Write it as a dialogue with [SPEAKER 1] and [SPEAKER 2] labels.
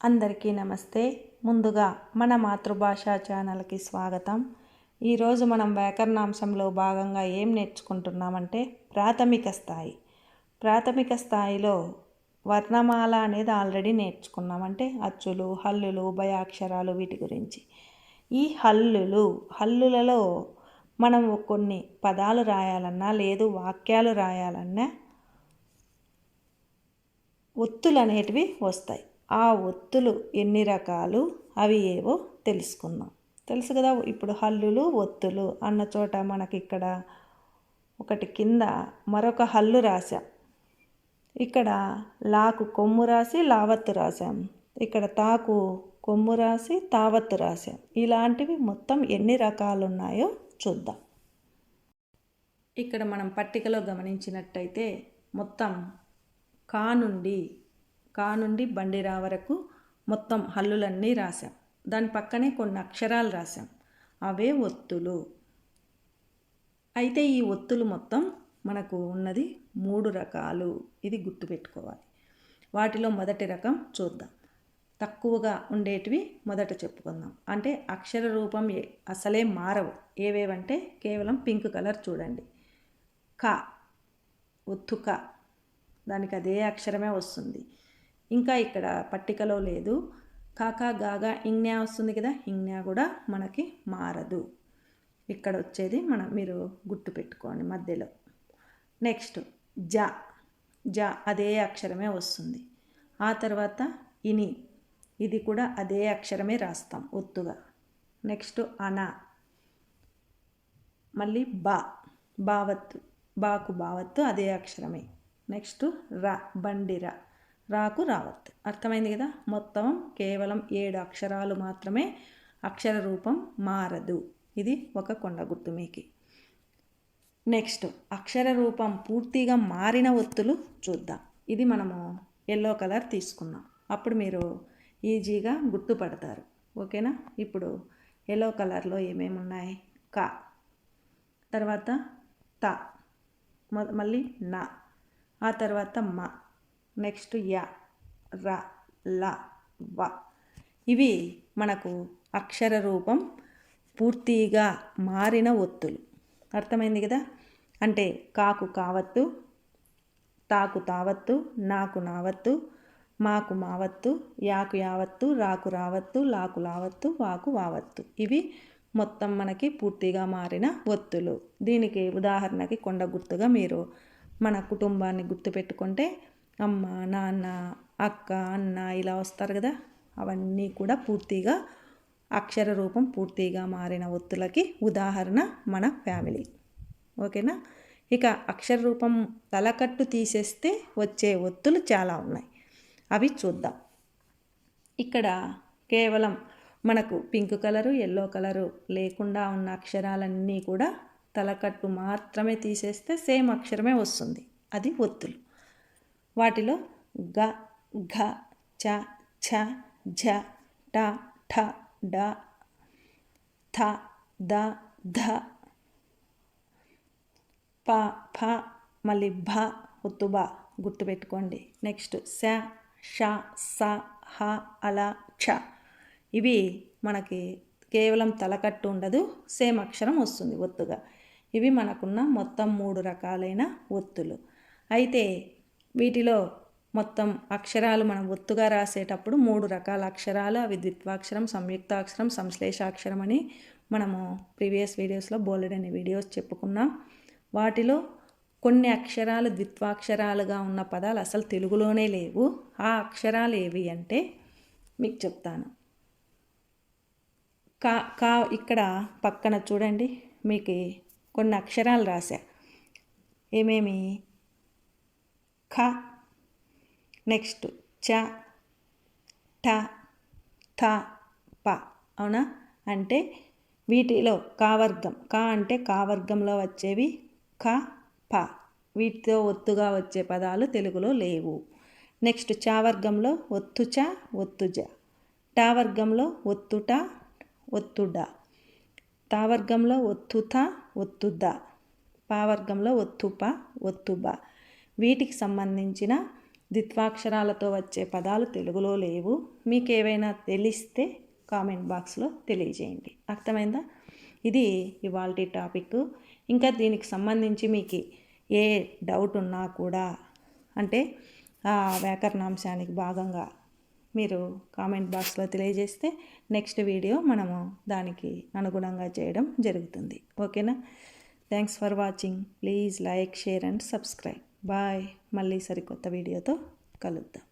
[SPEAKER 1] అందరికీ నమస్తే. ముందుగా మన మాతృభాష ఛానల్కి స్వాగతం. ఈరోజు మనం వ్యాకరణాంశంలో భాగంగా ఏం నేర్చుకుంటున్నామంటే ప్రాథమిక స్థాయి. ప్రాథమిక స్థాయిలో వర్ణమాల అనేది ఆల్రెడీ నేర్చుకున్నాం. అంటే అచ్చులు హల్లులు భయాక్షరాలు వీటి గురించి. ఈ హల్లులు హల్లులలో మనం కొన్ని పదాలు రాయాలన్నా లేదు వాక్యాలు రాయాలన్నా ఒత్తులు అనేటివి వస్తాయి. ఆ ఒత్తులు ఎన్ని రకాలు? అవి ఏవో తెలుసుకుందాం. తెలుసు కదా ఇప్పుడు హల్లులు ఒత్తులు అన్న చోట మనకి ఇక్కడ ఒకటి కింద మరొక హల్లు రాసాం ఇక్కడ లాకు కొమ్ము రాసి లావత్తు రాసాం ఇక్కడ తాకు కొమ్ము రాసి తావత్తు రాసాం ఇలాంటివి మొత్తం ఎన్ని రకాలు ఉన్నాయో చూద్దాం. ఇక్కడ మనం పట్టికలో గమనించినట్టయితే మొత్తం కా నుండి కా నుండి బండిరా వరకు మొత్తం హల్లులన్నీ రాశాం. దాని పక్కనే కొన్ని అక్షరాలు రాశాం. అవే ఒత్తులు. అయితే ఈ ఒత్తులు మొత్తం మనకు ఉన్నది మూడు రకాలు. ఇది గుర్తుపెట్టుకోవాలి. వాటిలో మొదటి రకం చూద్దాం. తక్కువగా ఉండేటివి మొదట చెప్పుకుందాం. అంటే అక్షర రూపం ఏ అసలే మారవు. ఏవేవంటే కేవలం పింక్ కలర్ చూడండి. క ఒత్తు క దానికి అదే అక్షరమే వస్తుంది. ఇంకా ఇక్కడ పట్టికలో లేదు. కాకా గాగా ఇంగ్న్యా వస్తుంది కదా ఇంగ్న్యా కూడా మనకి మారదు. ఇక్కడ వచ్చేది మనం మీరు గుర్తు పెట్టుకోండి మధ్యలో. నెక్స్ట్ జ. జ అదే అక్షరమే వస్తుంది. ఆ తర్వాత ఇని. ఇది కూడా అదే అక్షరమే రాస్తాం ఒత్తుగా. నెక్స్ట్ అన. మళ్ళీ బా. బావత్తు. బాకు బావత్తు అదే అక్షరమే. నెక్స్ట్ రా. బండిరా. రాకు రావత్ అర్థమైంది కదా? మొత్తం కేవలం ఏడు అక్షరాలు మాత్రమే అక్షర రూపం మారదు. ఇది ఒక కొండ గుర్తు మీకు. నెక్స్ట్ అక్షర రూపం పూర్తిగా మారిన ఒత్తులు చూద్దాం. ఇది మనము ఎల్లో కలర్ తీసుకున్నాం. అప్పుడు మీరు ఈజీగా గుర్తుపడతారు. ఓకేనా? ఇప్పుడు ఎల్లో కలర్లో ఏమేమి ఉన్నాయి క. తర్వాత త. మళ్ళీ నా. ఆ తర్వాత మ. నెక్స్ట్ య ర ల వ. ఇవి మనకు అక్షర రూపం పూర్తిగా మారిన ఒత్తులు. అర్థమైంది కదా? అంటే కాకు కావత్తు తాకు తావత్తు నాకు నావత్తు మాకు మావత్తు యాకు యావత్తు రాకు రావత్తు లాకు లావత్తు వాకు వావత్తు. ఇవి మొత్తం మనకి పూర్తిగా మారిన ఒత్తులు. దీనికి ఉదాహరణకి కొండ గుర్తుగా మీరు మన కుటుంబాన్ని గుర్తుపెట్టుకుంటే అమ్మ నాన్న అక్క అన్న ఇలా వస్తారు కదా? అవన్నీ కూడా పూర్తిగా అక్షర రూపం పూర్తిగా మారిన ఒత్తులకి ఉదాహరణ మన ఫ్యామిలీ ఓకేనా? ఇక అక్షర రూపం తలకట్టు తీసేస్తే వచ్చే ఒత్తులు చాలా ఉన్నాయి. అవి చూద్దాం. ఇక్కడ కేవలం మనకు పింక్ కలరు ఎల్లో కలరు లేకుండా ఉన్న అక్షరాలన్నీ కూడా తలకట్టు మాత్రమే తీసేస్తే సేమ్ అక్షరమే వస్తుంది. అది ఒత్తులు. వాటిలో గ ఘ చ ఛ ఝ ట ఠ డ థ ద ధ. ప ఫ మళ్ళీ భ ఒత్తు బ గుర్తుపెట్టుకోండి. నెక్స్ట్ స ష స హ అల ఛ. ఇవి మనకి కేవలం తలకట్టు ఉండదు సేమ్ అక్షరం వస్తుంది ఒత్తుగా. ఇవి మనకున్న మొత్తం మూడు రకాలైన ఒత్తులు. అయితే వీటిలో మొత్తం అక్షరాలు మనం ఒత్తుగా రాసేటప్పుడు మూడు రకాల అక్షరాలు అవి ద్విత్వాక్షరం సంయుక్తాక్షరం సంశ్లేషాక్షరం అని మనము ప్రీవియస్ వీడియోస్లో బోలెడని వీడియోస్ చెప్పుకున్నాం. వాటిలో కొన్ని అక్షరాలు ద్విత్వాక్షరాలుగా ఉన్న పదాలు అసలు తెలుగులోనే లేవు. ఆ అక్షరాలు ఏవి అంటే మీకు చెప్తాను. కా కా ఇక్కడ పక్కన చూడండి మీకు కొన్ని అక్షరాలు రాశా. ఏమేమి? ఖ నెక్స్ట్ చ ట థ ప. అవునా? అంటే వీటిలో కావర్గం కా అంటే కావర్గంలో వచ్చేవి ఖ ప. వీటితో ఒత్తుగా వచ్చే పదాలు తెలుగులో లేవు. నెక్స్ట్ చావర్గంలో ఒత్తుచ ఒత్తుజ టావర్గంలో ఒత్తుట ఒత్తుడ తావర్గంలో ఒత్తుత ఒత్తుద పావర్గంలో ఒత్తుప ఒత్తుబ వీటికి సంబంధించిన ద్విత్వాక్షరాలతో వచ్చే పదాలు తెలుగులో లేవు. మీకు ఏవైనా తెలిస్తే కామెంట్ బాక్స్లో తెలియజేయండి. అర్థమైందా? ఇది ఇవాళ టాపిక్. ఇంకా దీనికి సంబంధించి మీకు ఏ డౌట్ ఉన్నా కూడా అంటే ఆ వ్యాకరణాంశానికి భాగంగా మీరు కామెంట్ బాక్స్లో తెలియజేస్తే నెక్స్ట్ వీడియో మనము దానికి అనుగుణంగా చేయడం జరుగుతుంది. ఓకేనా? Thanks for watching. Please like share and subscribe. Bye. మళ్ళీ సరికొత్త వీడియోతో కలుద్దాం.